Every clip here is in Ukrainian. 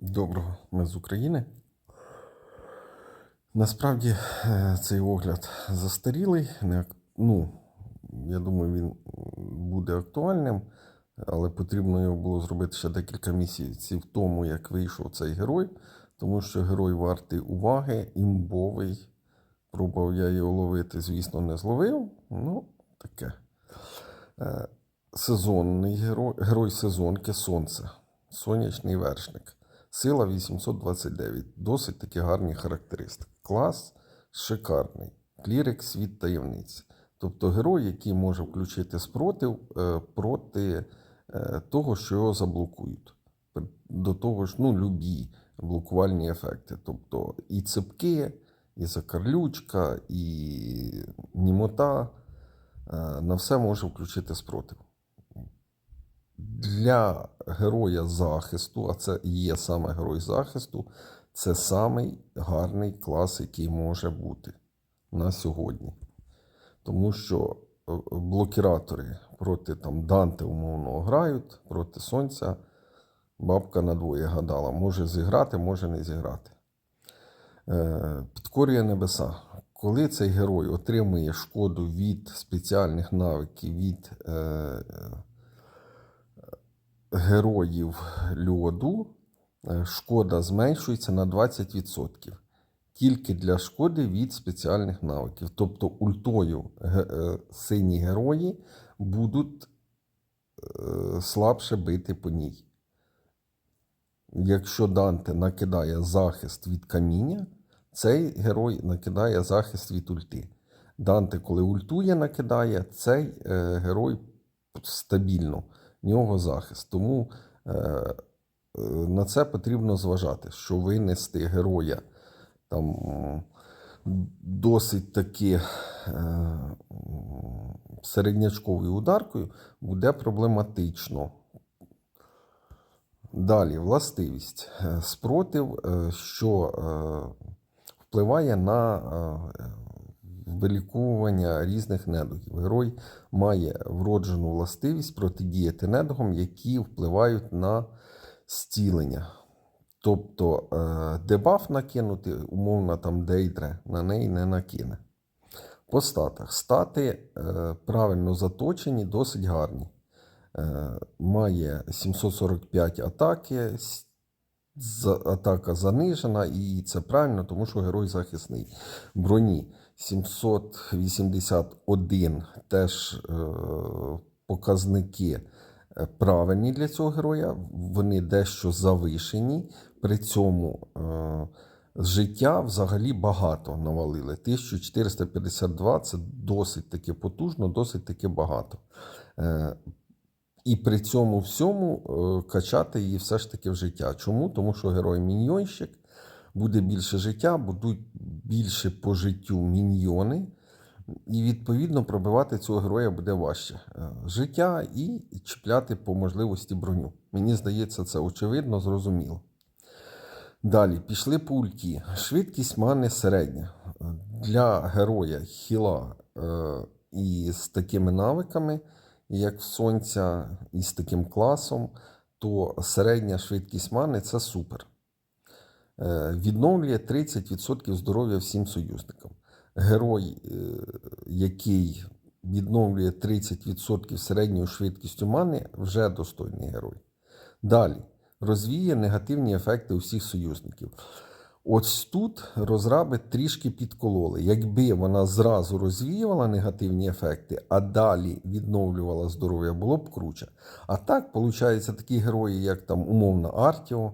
Доброго, ми з України. Насправді е, цей огляд застарілий. Ну, я думаю, він буде актуальним, але потрібно його було зробити ще декілька місяців тому, як вийшов цей герой, тому що герой вартий уваги, імбовий. Пробував я його ловити, звісно, не зловив. Ну, таке. Е, Сезонний герой, герой сезонки Сонце. Сонячний вершник. Сила 829. Досить такі гарні характеристики. Клас шикарний. Клірик світ таємниць. Тобто герой, який може включити спротив е, проти е, того, що його заблокують. До того ж, ну, любі блокувальні ефекти. Тобто і цепки, і закарлючка, і німота. Е, На все може включити спротив. Для героя захисту, а це є саме герой захисту, це самий гарний клас, який може бути на сьогодні. Тому що е, блокіратори проти там, Данте умовно грають, проти Сонця бабка надвоє гадала. Може зіграти, може не зіграти. Е, Підкорює небеса. Коли цей герой отримує шкоду від спеціальних навиків, від е, героїв льоду, е, шкода зменшується на 20%. Тільки для шкоди від спеціальних навиків. Тобто ультою е, сині герої будуть е, слабше бити по ній. Якщо Данте накидає захист від каміння, цей герой накидає захист від ульти. Данте, коли ультує, накидає, цей герой стабільно, нього захист. Тому е, е, на це потрібно зважати, що винести героя там досить таки е, середнячковою ударкою буде проблематично. Далі, властивість. Е, Спротив, е, що впливає на вилікування різних недугів. Герой має вроджену властивість протидіяти недугам, які впливають на зцілення. Тобто е, дебаф накинути, умовно там дейдре, на неї не накине. По статах. Стати е, правильно заточені, досить гарні. Е, має 745 атаки, атака занижена, і це правильно, тому що герой захисний. Броні 781 теж е, показники е, правильні для цього героя, вони дещо завишені. При цьому е, життя взагалі багато навалили. 1452 це досить таки потужно, досить таки багато. І при цьому всьому качати її все ж таки в життя. Чому? Тому що герой міньйонщик буде більше життя, будуть більше по життю міньйони, і відповідно пробивати цього героя буде важче. Е, Життя і чіпляти по можливості броню. Мені здається, це очевидно, зрозуміло. Далі пішли по. Швидкість мани середня. Для героя хіла е, і з такими навиками, як сонця, і з таким класом, то середня швидкість мани це супер. Е, відновлює 30% здоров'я всім союзникам. Герой, е, який відновлює 30% середньою швидкістю мани, вже достойний герой. Далі розвіє негативні ефекти усіх союзників. Ось тут розраби трішки підкололи. Якби вона зразу розвіювала негативні ефекти, а далі відновлювала здоров'я, було б круче. А так, виходить, такі герої, як там умовно Артіо,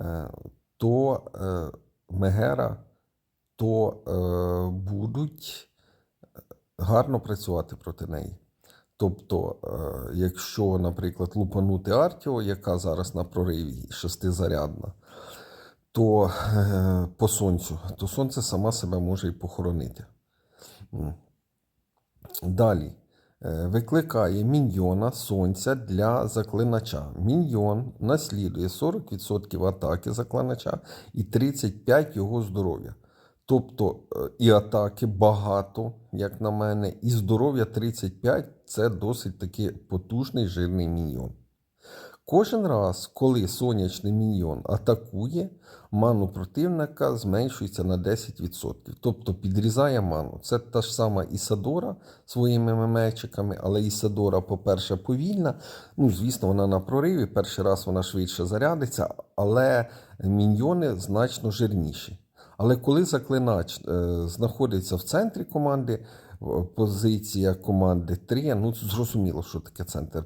е, то е, Мегера, то е, будуть гарно працювати проти неї. Тобто, е, якщо, наприклад, лупанути Артіо, яка зараз на прориві шестизарядна, то е, по сонцю, то сонце сама себе може і похоронити. Далі. Е, Викликає міньйона сонця для заклинача. Міньйон наслідує 40% атаки заклинача і 35% його здоров'я. Тобто е, і атаки багато, як на мене, і здоров'я 35 це досить таки потужний жирний міньйон. Кожен раз, коли сонячний міньйон атакує, ману противника зменшується на 10%. Тобто підрізає ману. Це та ж сама Ісадора своїми мемечиками, але Ісадора, по-перше, повільна. Ну, звісно, вона на прориві. Перший раз вона швидше зарядиться, але міньйони значно жирніші. Але коли заклинач е, знаходиться в центрі команди, позиція команди 3, ну зрозуміло, що таке центр.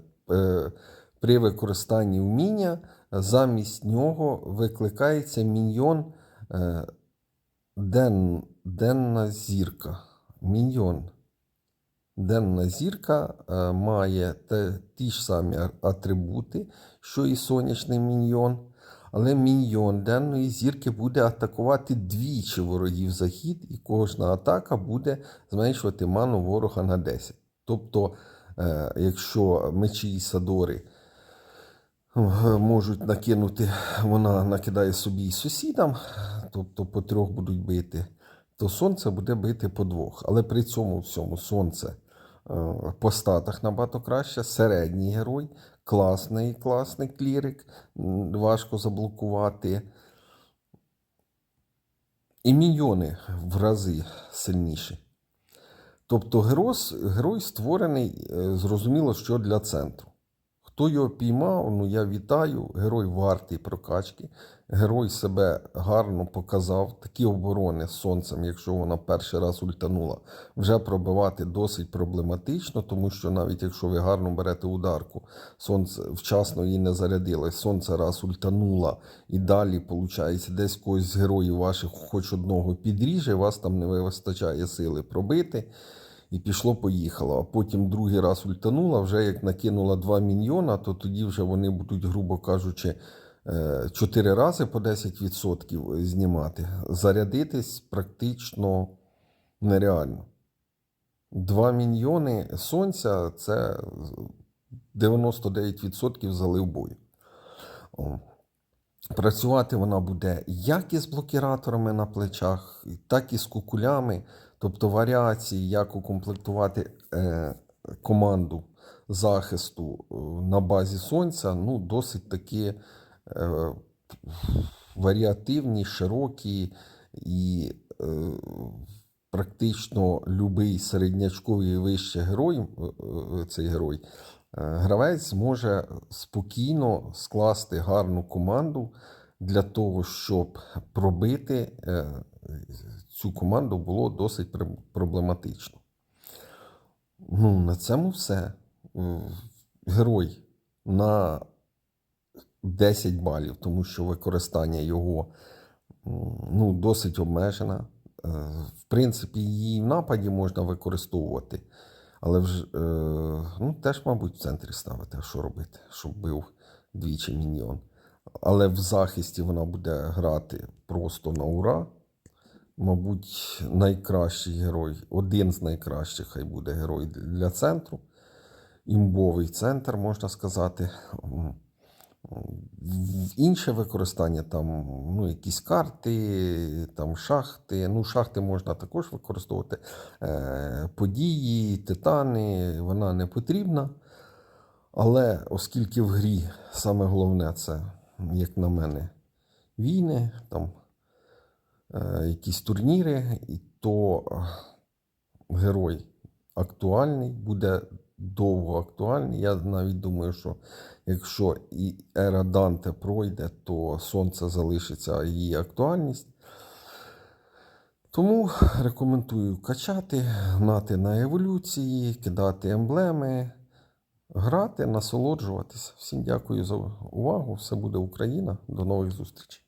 При використанні вміння замість нього викликається міньйон е, ден, денна зірка. Міньйон. Денна зірка е, має те, ті ж самі атрибути, що і сонячний міньйон. Але міньйон денної зірки буде атакувати двічі ворогів за хід, і кожна атака буде зменшувати ману ворога на 10. Тобто, е, якщо мечі і садори можуть накинути, вона накидає собі і сусідам, тобто по трьох будуть бити, то сонце буде бити по двох. Але при цьому всьому сонце е, по статах набагато краще, середній герой, класний, класний клірик, важко заблокувати. І міньйони в рази сильніші. Тобто герой, герой створений, е, зрозуміло, що для центру. Хто його піймав, ну я вітаю. Герой вартий прокачки. Герой себе гарно показав. Такі оборони з сонцем, якщо вона перший раз ультанула, вже пробивати досить проблематично, тому що навіть якщо ви гарно берете ударку, сонце вчасно її не зарядилось, сонце раз ультанула, і далі, виходить, десь когось з героїв ваших хоч одного підріже, вас там не вистачає сили пробити. І пішло-поїхало. А потім другий раз ультанула, вже як накинула 2 міньйона, то тоді вже вони будуть, грубо кажучи, 4 рази по 10% знімати. Зарядитись практично нереально. 2 міньйони сонця це 99% залив бою. Працювати вона буде як із блокіраторами на плечах, так і з кукулями, тобто варіації, як укомплектувати е, команду захисту е, на базі сонця, ну, досить такі е, варіативні, широкі і е, практично любий середнячковий і вище герой, е, е, цей герой, гравець зможе спокійно скласти гарну команду для того, щоб пробити е, цю команду було досить проблематично. Ну, на цьому все. Е, Герой на 10 балів, тому що використання його ну, досить обмежена. Е, В принципі, її в нападі можна використовувати. Але вже, е, ну, теж, мабуть, в центрі ставити, а що робити, щоб бив двічі міньйон. Але в захисті вона буде грати просто на ура. Мабуть, найкращий герой, один з найкращих хай буде герой для центру. Імбовий центр, можна сказати. Інше використання там ну, якісь карти, там шахти. Ну, шахти можна також використовувати. Е, події, титани, вона не потрібна. Але оскільки в грі саме головне це, як на мене, війни, там якісь турніри, і то е, герой актуальний, буде довго актуальний. Я навіть думаю, що якщо і ера Данте пройде, то сонце залишиться її актуальність. Тому рекомендую качати, гнати на еволюції, кидати емблеми, грати, насолоджуватися. Всім дякую за увагу. Все буде Україна. До нових зустрічей.